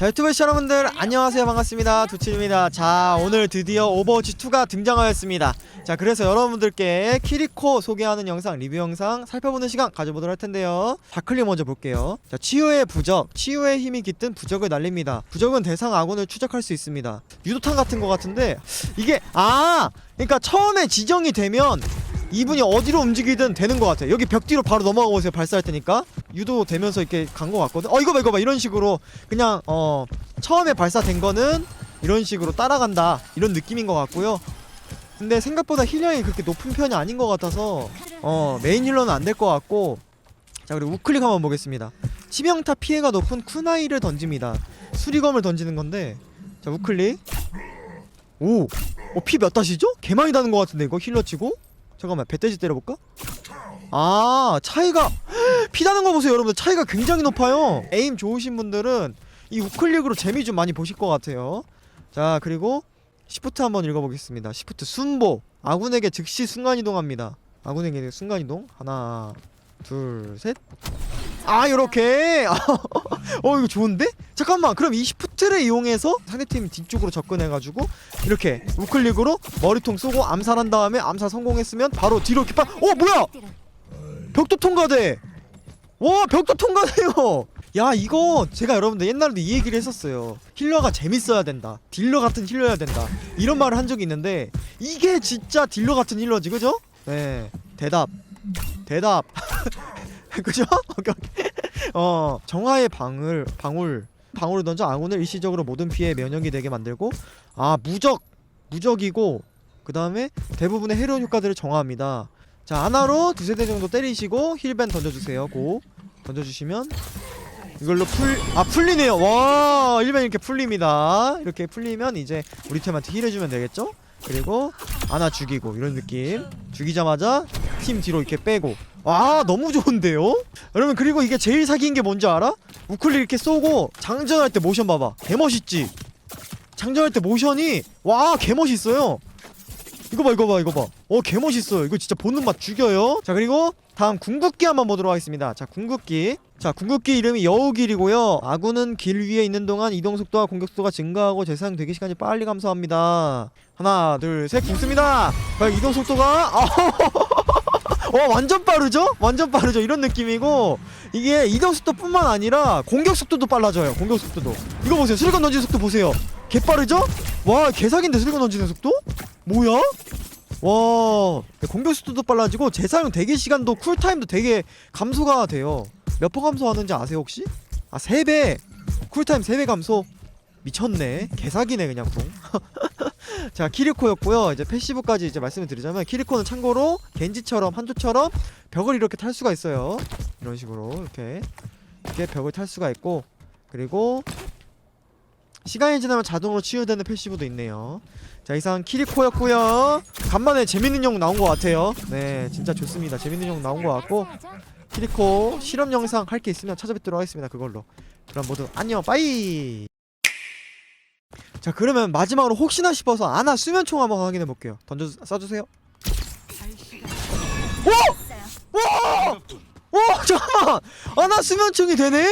자 유튜브 시청자 여러분들 안녕하세요. 반갑습니다. 두칠입니다. 자 오늘 드디어 오버워치 2가 등장하였습니다. 자 그래서 여러분들께 키리코 소개하는 영상 리뷰 영상 살펴보는 시간 가져보도록 할 텐데요. 다클리 먼저 볼게요. 자 치유의 부적 치유의 힘이 깃든 부적을 날립니다. 부적은 대상 아군을 추적할 수 있습니다. 유도탄 같은 거 같은데 이게 아! 그러니까 처음에 지정이 되면 이분이 어디로 움직이든 되는 것 같아 요. 여기 벽 뒤로 바로 넘어가 보세요. 발사할 테니까 유도 되면서 이렇게 간 것 같거든. 어 이거 봐 이거 봐 이런 식으로 그냥 어 처음에 발사된 거는 이런 식으로 따라간다 이런 느낌인 것 같고요. 근데 생각보다 힐량이 그렇게 높은 편이 아닌 것 같아서 어 메인 힐러는 안 될 것 같고 자 그리고 우클릭 한번 보겠습니다. 치명타 피해가 높은 쿠나이를 던집니다. 수리검을 던지는 건데 자 우클릭 오, 어, 피 몇 다시죠? 개 많이 다는 것 같은데 이거 힐러 치고 잠깐만 배돼지 때려볼까? 아 차이가 피 나는 거 보세요 여러분들. 차이가 굉장히 높아요. 에임 좋으신 분들은 이 우클릭으로 재미 좀 많이 보실 것 같아요. 자 그리고 시프트 한번 읽어보겠습니다. 시프트 순보. 아군에게 즉시 순간이동합니다. 아군에게 순간이동. 하나 둘셋아 요렇게? 어 이거 좋은데? 잠깐만 그럼 이 시프트 를 이용해서 상대팀 뒤쪽으로 접근해가지고 이렇게 우클릭으로 머리통 쏘고 암살한 다음에 암살 성공했으면 바로 뒤로 이렇게 빠. 어 뭐야? 벽도 통과돼. 와 벽도 통과돼요. 야 이거 제가 여러분들 옛날에도 이 얘기를 했었어요. 힐러가 재밌어야 된다. 딜러 같은 힐러야 된다. 이런 말을 한 적이 있는데 이게 진짜 딜러 같은 힐러지 그죠? 네 대답 대답 그죠? 어 정화의 방울 방울 방울을 던져 아군을 일시적으로 모든 피해 면역이 되게 만들고 아 무적 무적이고 그 다음에 대부분의 해로운 효과들을 정화합니다. 자 하나로 두세 대 정도 때리시고 힐벤 던져주세요. 고 던져주시면 이걸로 풀 아 풀리네요. 와 힐벤 이렇게 풀립니다. 이렇게 풀리면 이제 우리 팀한테 힐해주면 되겠죠? 그리고 하나 죽이고 이런 느낌. 죽이자마자 팀 뒤로 이렇게 빼고. 와 너무 좋은데요? 여러분 그리고 이게 제일 사기인 게 뭔지 알아? 우클릭 이렇게 쏘고 장전할 때 모션 봐봐. 개멋있지? 장전할 때 모션이 와 개멋있어요. 이거 봐 이거 봐 이거 봐어 개멋있어요. 이거 진짜 보는 맛 죽여요. 자 그리고 다음 궁극기 한번 보도록 하겠습니다. 자 궁극기. 자 궁극기 이름이 여우길이고요. 아군은 길 위에 있는 동안 이동 속도와 공격 속도가 증가하고 재사용 대기 시간이 빨리 감소합니다. 하나 둘셋 궁습니다. 과연 이동 속도가? 아 어 완전 빠르죠? 완전 빠르죠 이런 느낌이고 이게 이동 속도뿐만 아니라 공격 속도도 빨라져요 공격 속도도 이거 보세요 수리건 던지는 속도 보세요 개 빠르죠? 와 개사기인데 수리건 던지는 속도? 뭐야? 와 공격 속도도 빨라지고 재사용 대기 시간도 쿨타임도 되게 감소가 돼요 몇 퍼 감소하는지 아세요 혹시? 아 3배 쿨타임 3배 감소 미쳤네 개사기네 그냥 붕. 자 키리코였고요. 이제 패시브까지 이제 말씀을 드리자면 키리코는 참고로 겐지처럼 한조처럼 벽을 이렇게 탈 수가 있어요. 이런 식으로 이렇게 이렇게 벽을 탈 수가 있고 그리고 시간이 지나면 자동으로 치유되는 패시브도 있네요. 자 이상 키리코였고요. 간만에 재밌는 용 나온 것 같아요. 네 진짜 좋습니다. 재밌는 용 나온 것 같고 키리코 실험 영상 할 게 있으면 찾아뵙도록 하겠습니다. 그걸로. 그럼 모두 안녕. 빠이 자 그러면 마지막으로 혹시나 싶어서 아나 수면총 한번 확인해 볼게요 던져 쏴주세요 오! 와! 와 잠깐만 아나 수면총이 되네?